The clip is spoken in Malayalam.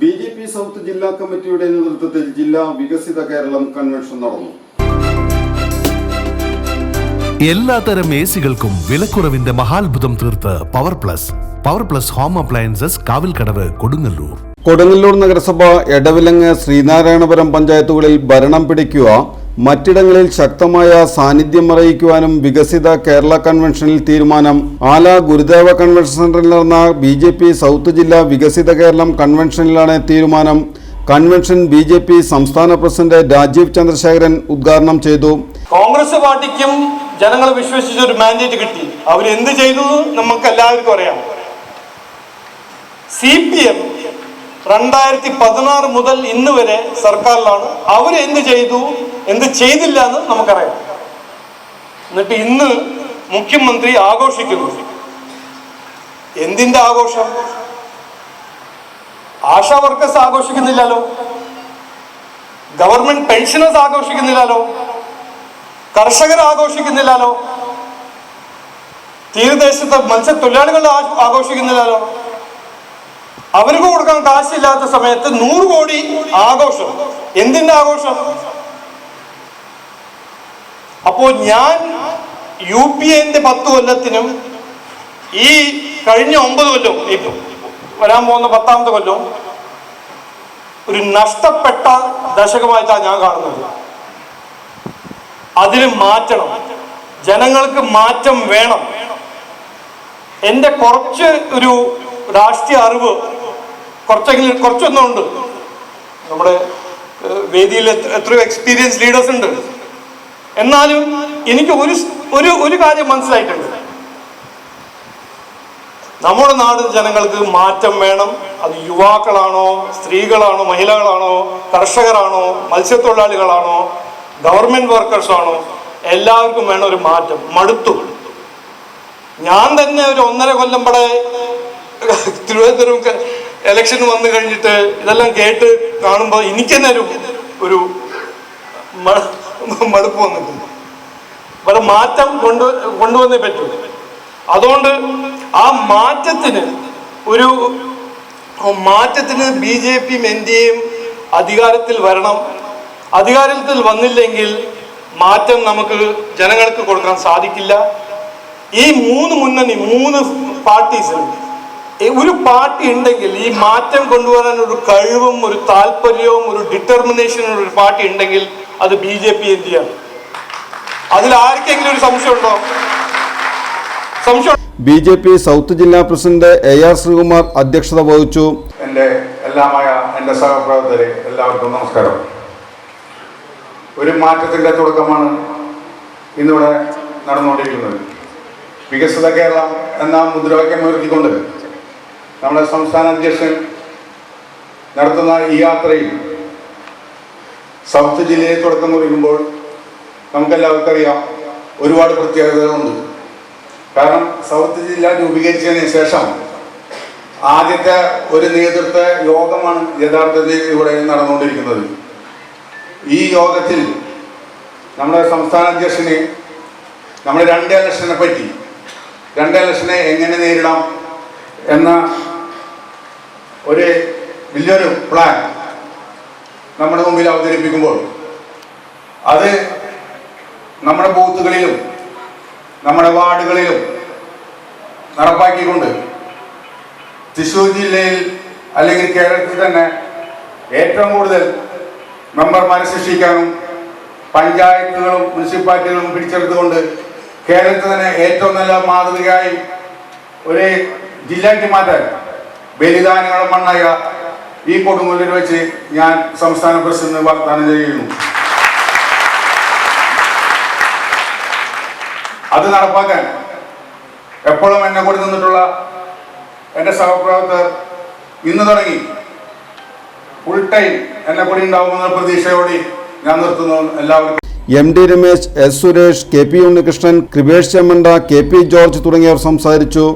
ബി ജെ പി സൗത്ത് ജില്ലാ കമ്മിറ്റിയുടെ നേതൃത്വത്തിൽ ജില്ലാ വികസിത കേരളം കൺവെൻഷൻ നടന്നു. എല്ലാത്തരം എ സികൾക്കും വിലക്കുറവിന്റെ മഹാത്ഭുതം തീർത്ത് power plus power plus home appliances Kavilkadavu Kodungallur. Kodungallur നഗരസഭ എടവിലങ്ങ് ശ്രീനാരായണപുരം പഞ്ചായത്തുകളിൽ ഭരണം പിടിക്കുക മറ്റിടങ്ങളിൽ ശക്തമായ സാന്നിധ്യം അറിയിക്കുവാനും വികസിത കേരള കൺവെൻഷനിൽ തീരുമാനം. ആല ഗുരുദേവ കൺവെൻഷൻ സെന്ററിൽ നടന്ന ബി ജെ പി സൗത്ത് ജില്ലാ വികസിത കേരളം കൺവെൻഷനിലാണ് തീരുമാനം. കൺവെൻഷൻ ബി ജെ പി സംസ്ഥാന പ്രസിഡന്റ് രാജീവ് ചന്ദ്രശേഖരൻ ഉദ്ഘാടനം ചെയ്തു. കോൺഗ്രസ് പാർട്ടിക്കും ജനങ്ങൾ വിശ്വസിച്ച ഒരു മാൻഡേറ്റ് കിട്ടി. അവരെന്ത് ചെയ്തു നമുക്ക് എല്ലാവർക്കും അറിയാം. സി പി എം രണ്ടായിരത്തി പതിനാറ് മുതൽ ഇന്ന് വരെ സർക്കാരിലാണ്. അവരെന്ത് ചെയ്തു? എന്ത് ചെയ്തില്ല എന്ന് നമുക്കറിയാം. എന്നിട്ട് ഇന്ന് മുഖ്യമന്ത്രി ആഘോഷിക്കുന്നു. എന്തിന്റെ ആഘോഷം? ആശാ വർക്കേഴ്സ് ആഘോഷിക്കുന്നില്ലല്ലോ. ഗവൺമെന്റ് പെൻഷനേഴ്സ് ആഘോഷിക്കുന്നില്ലല്ലോ. കർഷകർ ആഘോഷിക്കുന്നില്ലല്ലോ. തീരദേശത്തെ മത്സ്യത്തൊഴിലാളികൾ ആഘോഷിക്കുന്നില്ലല്ലോ. അവർക്ക് കൊടുക്കാൻ കാശില്ലാത്ത സമയത്ത് നൂറ് കോടി ആഘോഷം. എന്തിന്റെ ആഘോഷം? അപ്പോ ഞാൻ യു പി എന്റെ പത്ത് കൊല്ലത്തിനും ഈ കഴിഞ്ഞ ഒമ്പത് കൊല്ലവും ഇപ്പൊ വരാൻ പോകുന്ന പത്താമത്തെ കൊല്ലവും ഒരു നഷ്ടപ്പെട്ട ദശകമായിട്ടാണ് ഞാൻ കാണുന്നത്. അതിന് മാറ്റണം. ജനങ്ങൾക്ക് മാറ്റം വേണം. എന്റെ കുറച്ച് ഒരു രാഷ്ട്രീയ അറിവ് കുറച്ചെങ്കിലും കുറച്ചൊന്നും ഉണ്ട് നമ്മുടെ വേദിയിൽ എത്രയോ എക്സ്പീരിയൻസ് ലീഡേഴ്സ് ഉണ്ട്. എന്നാലും എനിക്ക് ഒരു ഒരു ഒരു കാര്യം മനസ്സിലായിട്ടുണ്ട്. നമ്മുടെ നാട് ജനങ്ങൾക്ക് മാറ്റം വേണം. അത് യുവാക്കളാണോ സ്ത്രീകളാണോ മഹിളകളാണോ കർഷകരാണോ മത്സ്യത്തൊഴിലാളികളാണോ ഗവൺമെന്റ് വർക്കേഴ്സ് ആണോ എല്ലാവർക്കും വേണം ഒരു മാറ്റം മടുത്തു. ഞാൻ തന്നെ ഒരു ഒന്നര കൊല്ലം പടെ തിരുവനന്തപുരം എലക്ഷൻ വന്നു കഴിഞ്ഞിട്ട് ഇതെല്ലാം കേട്ട് കാണുമ്പോൾ എനിക്ക് തന്നെ ഒരു ഒരു മടുപ്പ് വന്നിട്ടില്ല ഇവിടെ മാറ്റം കൊണ്ട് കൊണ്ടുവന്നേ പറ്റൂ. അതുകൊണ്ട് ആ മാറ്റത്തിന് ഒരു മാറ്റത്തിന് ബി ജെ പിയും എൻ ഡി എയും അധികാരത്തിൽ വരണം. അധികാരത്തിൽ വന്നില്ലെങ്കിൽ മാറ്റം നമുക്ക് ജനങ്ങൾക്ക് കൊടുക്കാൻ സാധിക്കില്ല. ഈ മൂന്ന് മുന്നണി മൂന്ന് പാർട്ടീസ് ഒരു പാർട്ടി ഉണ്ടെങ്കിൽ ഈ മാറ്റം കൊണ്ടുവരാൻ ഒരു കഴിവും ഒരു താല്പര്യവും ഒരു ഡിറ്റർമിനേഷനും ഒരു പാർട്ടി ഉണ്ടെങ്കിൽ അത് ബി ജെ പി ആണ് അതിൽ ആർക്കെങ്കിലും ഒരു സംശയമുണ്ടോ സംശയം ബി ജെ പി സൗത്ത് ജില്ലാ പ്രസിഡന്റ് എ ആർ ശ്രീകുമാർ അധ്യക്ഷത വഹിച്ചു. എന്റെ എല്ലാമായ എന്റെ സഹപ്രവർത്തകരെ എല്ലാവർക്കും നമസ്കാരം. ഒരു മാറ്റത്തിന്റെ തുടക്കമാണ് ഇന്നിവിടെ നടന്നുകൊണ്ടിരിക്കുന്നത്. വികസിത കേരളം എന്ന മുദ്രാവാക്യം ഉയർത്തിക്കൊണ്ട് നമ്മുടെ സംസ്ഥാന അധ്യക്ഷൻ നടത്തുന്ന ഈ യാത്രയിൽ സൗത്ത് ജില്ലയിൽ തുടക്കം കുറിക്കുമ്പോൾ നമുക്കെല്ലാവർക്കും അറിയാം ഒരുപാട് പ്രത്യേകതകളുണ്ട്. കാരണം സൗത്ത് ജില്ല രൂപീകരിച്ചതിന് ശേഷം ആദ്യത്തെ ഒരു നേതൃത്വ യോഗമാണ് യഥാർത്ഥത്തിൽ ഇവിടെ നടന്നുകൊണ്ടിരിക്കുന്നത്. ഈ യോഗത്തിൽ നമ്മുടെ സംസ്ഥാന അധ്യക്ഷന് നമ്മൾ രണ്ട് ഇലക്ഷനെ പറ്റി രണ്ട് ഇലക്ഷനെ എങ്ങനെ നേരിടാം എന്ന ഒരു വലിയൊരു പ്ലാൻ നമ്മുടെ മുമ്പിൽ അവതരിപ്പിക്കുമ്പോൾ അത് നമ്മുടെ ബൂത്തുകളിലും നമ്മുടെ വാർഡുകളിലും നടപ്പാക്കിക്കൊണ്ട് തൃശ്ശൂർ ജില്ലയിൽ അല്ലെങ്കിൽ കേരളത്തിൽ തന്നെ ഏറ്റവും കൂടുതൽ മെമ്പർമാരെ സൃഷ്ടിക്കാനും പഞ്ചായത്തുകളും മുനിസിപ്പാലിറ്റികളും പിടിച്ചെടുത്തുകൊണ്ട് കേരളത്തിൽ തന്നെ ഏറ്റവും നല്ല മാതൃകയായി ഒരു ജില്ലയ്ക്ക് മാറ്റാൻ ബലിദാനങ്ങളും മണ്ണായ ഈ കൊടുങ്ങല്ലൂർ വെച്ച് ഞാൻ സംസ്ഥാന പ്രസിഡന്റ് വാഗ്ദാനം ചെയ്യുന്നു. അത് നടപ്പാക്കാൻ എപ്പോഴും എന്നെ കൂടി നിന്നിട്ടുള്ള എന്റെ സഹപ്രവർത്തകർ ഇന്ന് തുടങ്ങി. ഫുൾ ടൈം എന്നെ കൂടി ഉണ്ടാവുമെന്ന പ്രതീക്ഷയോടെ ഞാൻ നിർത്തുന്നു. എല്ലാവർക്കും M D Ramesh S Suresh K P Unnikrishnan Kripesh Chemmanda K P George തുടങ്ങിയവർ സംസാരിച്ചു.